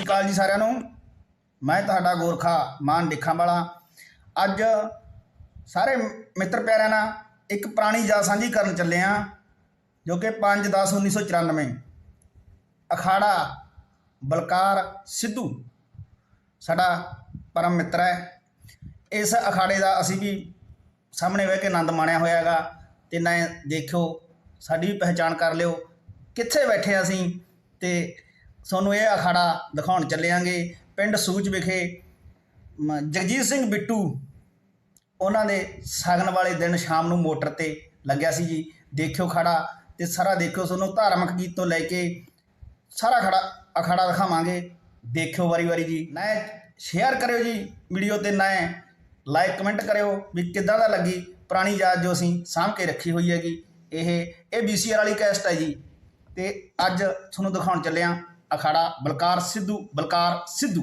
ਸ਼੍ਰੀ ਅਕਾਲ ਜੀ ਸਾਰਿਆਂ ਨੂੰ। ਮੈਂ ਤੁਹਾਡਾ ਗੋਰਖਾ ਮਾਨ ਡਿੱਖਾਂ ਵਾਲਾ ਅੱਜ ਸਾਰੇ ਮਿੱਤਰ ਪਿਆਰਿਆਂ ਨਾਲ ਇੱਕ ਪੁਰਾਣੀ ਯਾਦ ਸਾਂਝੀ ਕਰਨ ਚੱਲੇ ਆ ਜੋ ਕਿ 5 10 1994 ਅਖਾੜਾ ਬਲਕਾਰ ਸਿੱਧੂ ਸਾਡਾ ਪਰਮ ਮਿੱਤਰ ਹੈ। ਇਸ ਅਖਾੜੇ ਦਾ ਅਸੀਂ ਵੀ ਸਾਹਮਣੇ ਬਹਿ ਕੇ ਆਨੰਦ ਮਾਣਿਆ ਹੋਇਆ ਹੈਗਾ, ਤੇ ਨਾ ਦੇਖਿਓ, ਸਾਡੀ ਵੀ ਪਹਿਚਾਣ ਕਰ ਲਿਓ। ਕਿੱਥੇ ਬੈਠੇ ਹਾਂ ਅਸੀਂ ਤੇ ਤੁਹਾਨੂੰ ਇਹ ਅਖਾੜਾ ਦਿਖਾਉਣ ਚੱਲਿਆਂਗੇ। ਪਿੰਡ ਸੂਚ ਵਿਖੇ ਮ- ਜਗਜੀਤ ਸਿੰਘ ਬਿੱਟੂ ਉਹਨਾਂ ਦੇ ਸਾਗਨ ਵਾਲੇ ਦਿਨ ਸ਼ਾਮ ਨੂੰ ਮੋਟਰ ਤੇ ਲੱਗਿਆ ਸੀ ਜੀ। ਦੇਖਿਓ ਖੜਾ ਤੇ ਸਾਰਾ ਦੇਖਿਓ ਤੁਹਾਨੂੰ ਧਾਰਮਿਕ ਗੀਤ ਤੋਂ ਲੈ ਕੇ ਸਾਰਾ ਖੜਾ ਅਖਾੜਾ ਦਿਖਾਵਾਂਗੇ। ਦੇਖਿਓ ਵਾਰੀ ਵਾਰੀ ਜੀ। ਨਾ ਸ਼ੇਅਰ ਕਰਿਓ ਜੀ ਵੀਡੀਓ ਤੇ, ਨਾ ਲਾਈਕ ਕਮੈਂਟ ਕਰਿਓ ਵੀ ਕਿੱਦਾਂ ਦਾ ਲੱਗੀ ਪੁਰਾਣੀ ਯਾਦ ਜੋ ਅਸੀਂ ਸਾਂਭ ਕੇ ਰੱਖੀ ਹੋਈ ਹੈਗੀ। ਇਹ ਇਹ BCR ਵਾਲੀ ਕੈਸਟ ਹੈ ਜੀ। ਤੇ ਅੱਜ ਤੁਹਾਨੂੰ ਦਿਖਾਉਣ ਚੱਲਿਆ ਅਖਾੜਾ ਬਲਕਾਰ ਸਿੱਧੂ ਬਲਕਾਰ ਸਿੱਧੂ।